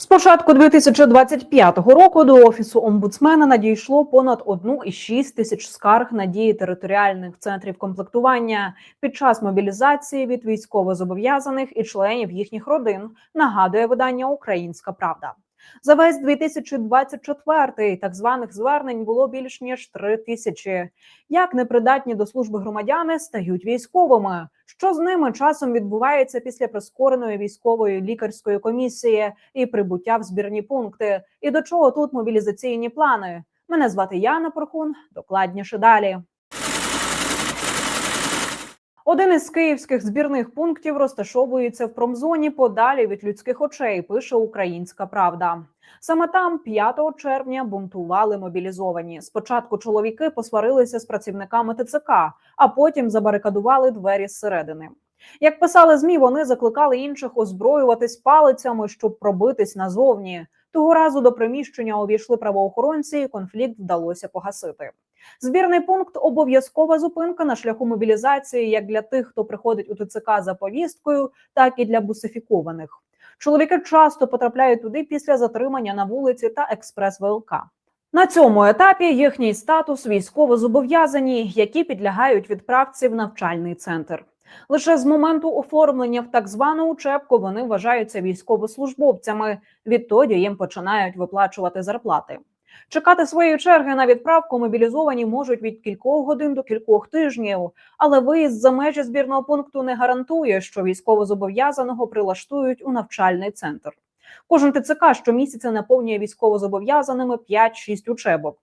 З початку 2025 року до офісу омбудсмена надійшло понад 1,6 тисяч скарг на дії територіальних центрів комплектування під час мобілізації від військовозобов'язаних і членів їхніх родин. Нагадує видання Українська Правда. За весь 2024 так званих звернень було більш ніж 3 тисячі. Як непридатні до служби громадяни стають військовими? Що з ними часом відбувається після прискореної військової лікарської комісії і прибуття в збірні пункти? І до чого тут мобілізаційні плани? Мене звати Яна Порхун. Докладніше далі. Один із київських збірних пунктів розташовується в промзоні подалі від людських очей. Пише Українська Правда. Саме там 5 червня бунтували мобілізовані. Спочатку чоловіки посварилися з працівниками ТЦК, а потім забарикадували двері зсередини. Як писали змі, вони закликали інших озброюватись палицями, щоб пробитись назовні. Того разу до приміщення увійшли правоохоронці, і конфлікт вдалося погасити. Збірний пункт обов'язкова зупинка на шляху мобілізації як для тих, хто приходить у ТЦК за повісткою, так і для бусифікованих. Чоловіки часто потрапляють туди після затримання на вулиці та експрес ВЛК. На цьому етапі їхній статус військово-зобов'язані, які підлягають відправці в навчальний центр. Лише з моменту оформлення в так звану учебку вони вважаються військовослужбовцями. Відтоді їм починають виплачувати зарплати. Чекати своєї черги на відправку мобілізовані можуть від кількох годин до кількох тижнів, але виїзд за межі збірного пункту не гарантує, що військовозобов'язаного прилаштують у навчальний центр. Кожен ТЦК щомісяця наповнює військовозобов'язаними 5-6 учебок.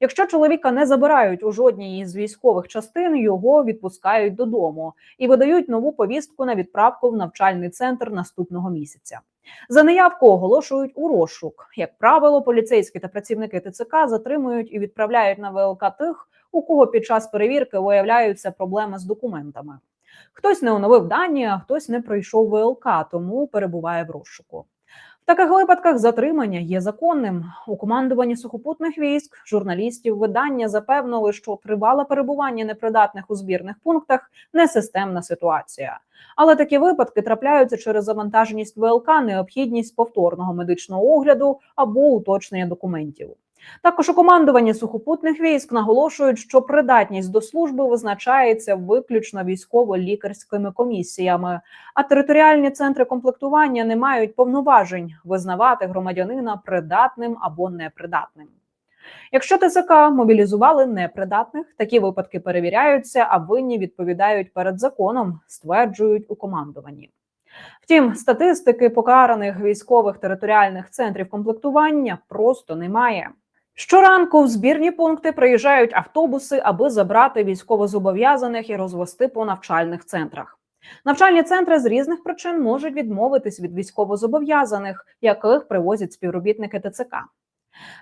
Якщо чоловіка не забирають у жодній із військових частин, його відпускають додому і видають нову повістку на відправку в навчальний центр наступного місяця. За неявку оголошують у розшук. Як правило, поліцейські та працівники ТЦК затримують і відправляють на ВЛК тих, у кого під час перевірки виявляються проблеми з документами. Хтось не оновив дані, а хтось не пройшов ВЛК, тому перебуває в розшуку. Таких випадках затримання є законним. У командуванні сухопутних військ журналістів видання запевнили, що тривале перебування непридатних у збірних пунктах не системна ситуація. Але такі випадки трапляються через завантаженість ВЛК, необхідність повторного медичного огляду або уточнення документів. Також у командуванні сухопутних військ наголошують, що придатність до служби визначається виключно військово-лікарськими комісіями, а територіальні центри комплектування не мають повноважень визнавати громадянина придатним або непридатним. Якщо ТЦК мобілізували непридатних, такі випадки перевіряються, а винні відповідають перед законом, стверджують у командуванні. Втім, статистики покараних військових територіальних центрів комплектування просто немає. Щоранку в збірні пункти приїжджають автобуси, аби забрати військовозобов'язаних і розвести по навчальних центрах. Навчальні центри з різних причин можуть відмовитись від військовозобов'язаних, яких привозять співробітники ТЦК.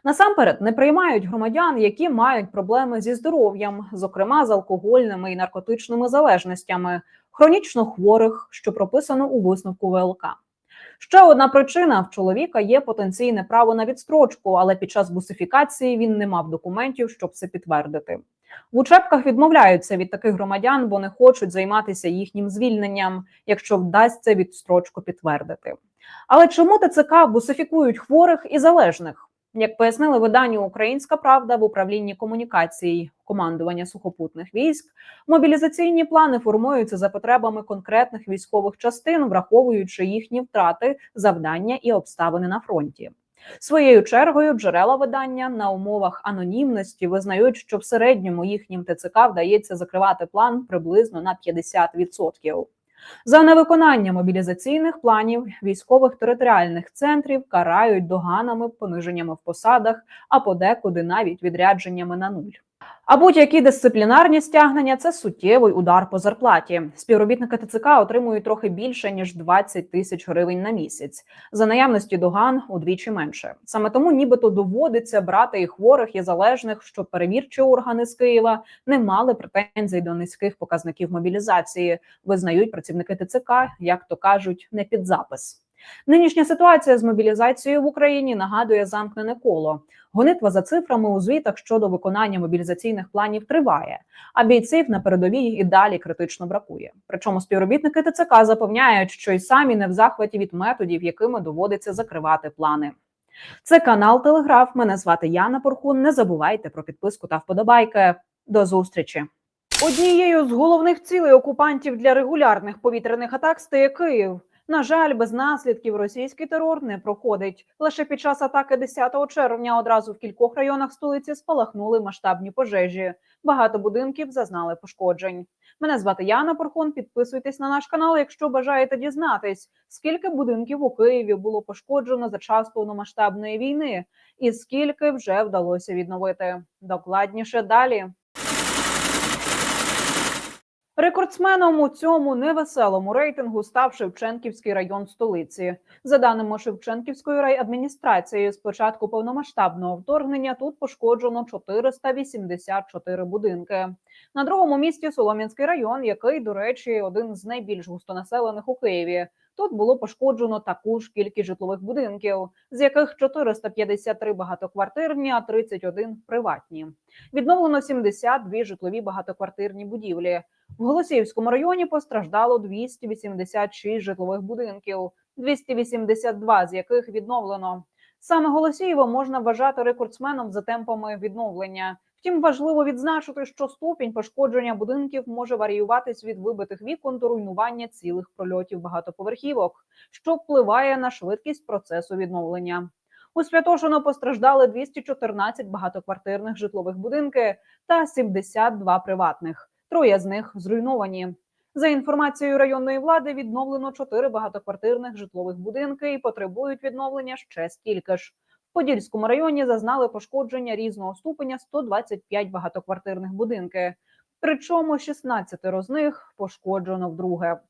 Насамперед не приймають громадян, які мають проблеми зі здоров'ям, зокрема з алкогольними і наркотичними залежностями, хронічно хворих, що прописано у висновку ВЛК. Ще одна причина в чоловіка є потенційне право на відстрочку, але під час бусифікації він не мав документів, щоб це підтвердити. В учебках відмовляються від таких громадян, бо не хочуть займатися їхнім звільненням, якщо вдасться відстрочку підтвердити. Але чому ТЦК бусифікують хворих і залежних? Як пояснили виданню Українська Правда в управлінні комунікацій командування сухопутних військ, мобілізаційні плани формуються за потребами конкретних військових частин, враховуючи їхні втрати, завдання і обставини на фронті. Своєю чергою джерела видання на умовах анонімності визнають, що в середньому їхнім ТЦК вдається закривати план приблизно на 50%. За невиконання мобілізаційних планів військових територіальних центрів карають доганами, пониженнями в посадах, а подекуди навіть відрядженнями на нуль. А будь-які дисциплінарні стягнення це суттєвий удар по зарплаті. Співробітники ТЦК отримують трохи більше ніж 20 тисяч гривень на місяць. За наявності доган удвічі менше. Саме тому, нібито доводиться брати і хворих і залежних, щоб перевірчі органи з Києва не мали претензій до низьких показників мобілізації. Визнають працівники ТЦК, як то кажуть, не під запис. Нинішня ситуація з мобілізацією в Україні нагадує замкнене коло. Гонитва за цифрами у звітах щодо виконання мобілізаційних планів триває, а бійців на передовій і далі критично бракує. Причому співробітники ТЦК запевняють, що й самі не в захваті від методів, якими доводиться закривати плани. Це канал Телеграф. Мене звати Яна Порхун. Не забувайте про підписку та вподобайки. До зустрічі. Однією з головних цілей окупантів для регулярних повітряних атак стає Київ. На жаль, без наслідків російський терор не проходить. Лише під час атаки 10 червня одразу в кількох районах столиці спалахнули масштабні пожежі. Багато будинків зазнали пошкоджень. Мене звати Яна Порхон. Підписуйтесь на наш канал, якщо бажаєте дізнатись, скільки будинків у Києві було пошкоджено за час повномасштабної війни, і скільки вже вдалося відновити. Докладніше далі. Рекордсменом у цьому невеселому рейтингу став Шевченківський район столиці. За даними Шевченківської райадміністрації, з початку повномасштабного вторгнення тут пошкоджено 484 будинки. На другому місці Солом'янський район, який, до речі, один з найбільш густонаселених у Києві. Тут було пошкоджено таку ж кількість житлових будинків, з яких 453 багатоквартирні, а 31 приватні. Відновлено 72 житлові багатоквартирні будівлі. В Голосіївському районі постраждало 286 житлових будинків, 282 з яких відновлено. Саме Голосіїво можна вважати рекордсменом за темпами відновлення. Втім, важливо відзначити, що ступінь пошкодження будинків може варіюватись від вибитих вікон до руйнування цілих прольотів багатоповерхівок, що впливає на швидкість процесу відновлення. У Святошино постраждали 214 багатоквартирних житлових будинки та 72 приватних. Троє з них зруйновані. За інформацією районної влади, відновлено чотири багатоквартирних житлових будинки і потребують відновлення ще стільки ж. В Подільському районі зазнали пошкодження різного ступеня 125 багатоквартирних будинки. Причому 16 з них пошкоджено вдруге.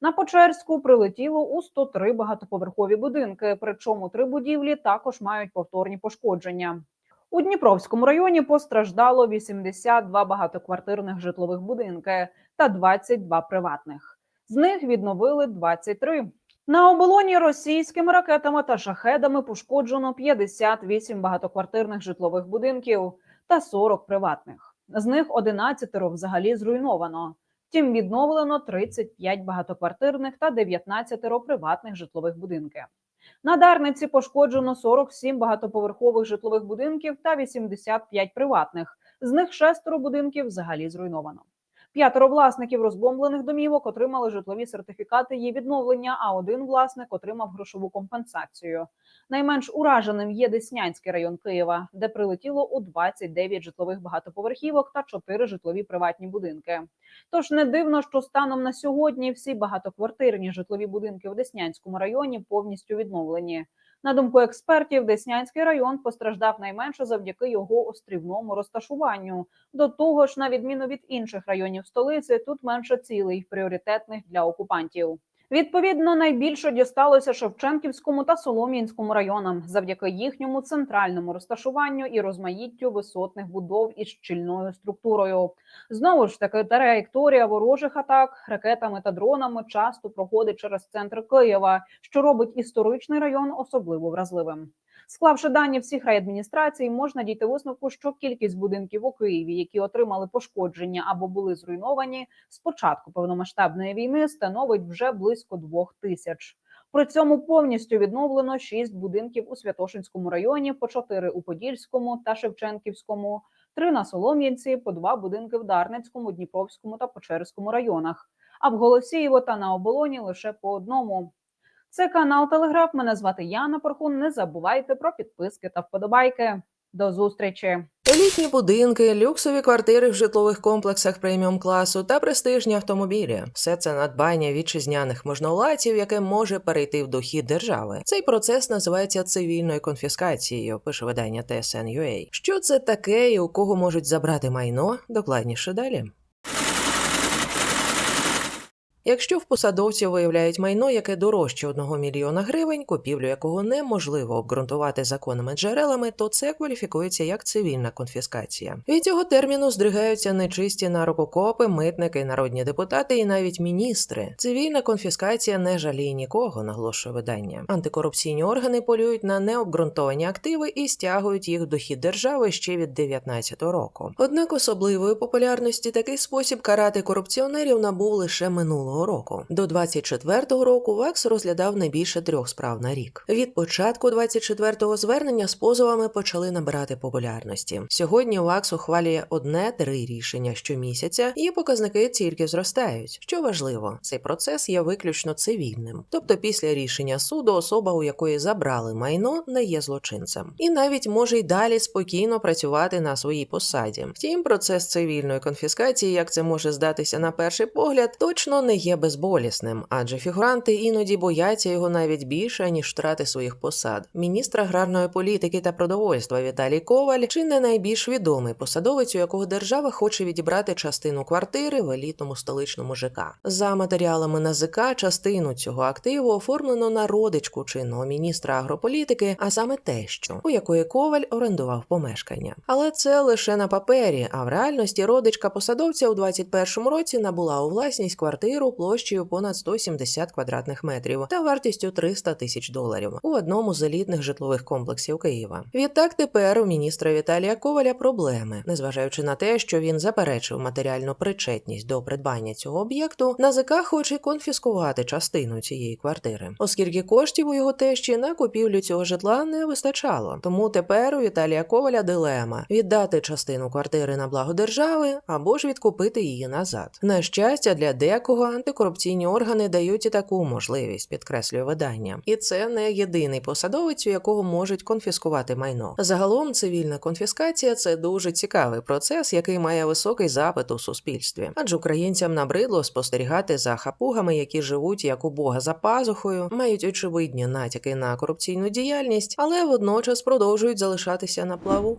На Почерську прилетіло у 103 багатоповерхові будинки. Причому три будівлі також мають повторні пошкодження. У Дніпровському районі постраждало 82 багатоквартирних житлових будинки та 22 приватних. З них відновили 23. На оболоні російськими ракетами та шахедами пошкоджено 58 багатоквартирних житлових будинків та 40 приватних. З них 11 взагалі зруйновано. Втім, відновлено 35 багатоквартирних та 19 приватних житлових будинків. На Дарниці пошкоджено 47 багатоповерхових житлових будинків та 85 приватних. З них шестеро будинків взагалі зруйновано. П'ятеро власників розбомблених домівок отримали житлові сертифікати її відновлення. А один власник отримав грошову компенсацію. Найменш ураженим є Деснянський район Києва, де прилетіло у 29 житлових багатоповерхівок та 4 житлові приватні будинки. Тож не дивно, що станом на сьогодні всі багатоквартирні житлові будинки в Деснянському районі повністю відновлені. На думку експертів, Деснянський район постраждав найменше завдяки його острівному розташуванню. До того ж, на відміну від інших районів столиці, тут менше цілей пріоритетних для окупантів. Відповідно, найбільше дісталося Шевченківському та Солом'янському районам завдяки їхньому центральному розташуванню і розмаїттю висотних будов із щільною структурою. Знову ж таки, траєкторія ворожих атак ракетами та дронами часто проходить через центр Києва, що робить історичний район особливо вразливим. Склавши дані всіх райадміністрацій, можна дійти висновку, що кількість будинків у Києві, які отримали пошкодження або були зруйновані з початку повномасштабної війни, становить вже близько двох тисяч. При цьому повністю відновлено шість будинків у Святошинському районі, по чотири у Подільському та Шевченківському, три на Солом'янці, по два будинки в Дарницькому, Дніпровському та Печерському районах. А в Голосіїво та на оболоні лише по одному. Це канал Телеграф. Мене звати Яна Порхун. Не забувайте про підписки та вподобайки. До зустрічі. Елітні будинки, люксові квартири в житлових комплексах преміум класу та престижні автомобілі все це надбання вітчизняних можновладців, яке може перейти в дохід держави. Цей процес називається цивільною конфіскацією. Пише видання TSN.ua. Що це таке і у кого можуть забрати майно? Докладніше далі. Якщо в посадовців виявляють майно, яке дорожче 1 мільйона гривень, купівлю якого неможливо обґрунтувати законними джерелами, то це кваліфікується як цивільна конфіскація. Від цього терміну здригаються нечисті на руку копи, митники, народні депутати і навіть міністри. Цивільна конфіскація не жаліє нікого, наголошує видання. Антикорупційні органи полюють на необґрунтовані активи і стягують їх в дохід держави ще від 19 року. Однак особливої популярності такий спосіб карати корупціонерів набув лише минулого року. До 24-го року ВАКС розглядав не більше трьох справ на рік. Від початку 24-го звернення з позовами почали набирати популярності. Сьогодні ВАКС ухвалює одне-три рішення щомісяця, і показники тільки зростають. Що важливо, цей процес є виключно цивільним. Тобто, після рішення суду особа, у якої забрали майно, не є злочинцем, і навіть може й далі спокійно працювати на своїй посаді. Втім, процес цивільної конфіскації, як це може здатися на перший погляд, точно не є безболісним, адже фігуранти іноді бояться його навіть більше ніж втрати своїх посад. Міністр аграрної політики та продовольства Віталій Коваль чи не найбільш відомий посадовець, у якого держава хоче відібрати частину квартири в елітному столичному ЖК. За матеріалами НАЗК частину цього активу оформлено на родичку чинного міністра агрополітики, а саме тещу, у якої Коваль орендував помешкання. Але це лише на папері. А в реальності родичка посадовця у 21-му році набула у власність квартиру площею понад 170 квадратних метрів та вартістю 300 тисяч доларів у одному з елітних житлових комплексів Києва. Відтак тепер у міністра Віталія Коваля проблеми, незважаючи на те, що він заперечив матеріальну причетність до придбання цього об'єкту, НАЗК хоче конфіскувати частину цієї квартири, оскільки коштів у його тещі на купівлю цього житла не вистачало. Тому тепер у Віталія Коваля дилема віддати частину квартири на благо держави або ж відкупити її назад. На щастя, для декого антикорупційні органи дають і таку можливість, підкреслює видання. І це не єдиний посадовець, у якого можуть конфіскувати майно. Загалом цивільна конфіскація це дуже цікавий процес, який має високий запит у суспільстві, адже українцям набридло спостерігати за хапугами, які живуть як у Бога за пазухою, мають очевидні натяки на корупційну діяльність, але водночас продовжують залишатися на плаву.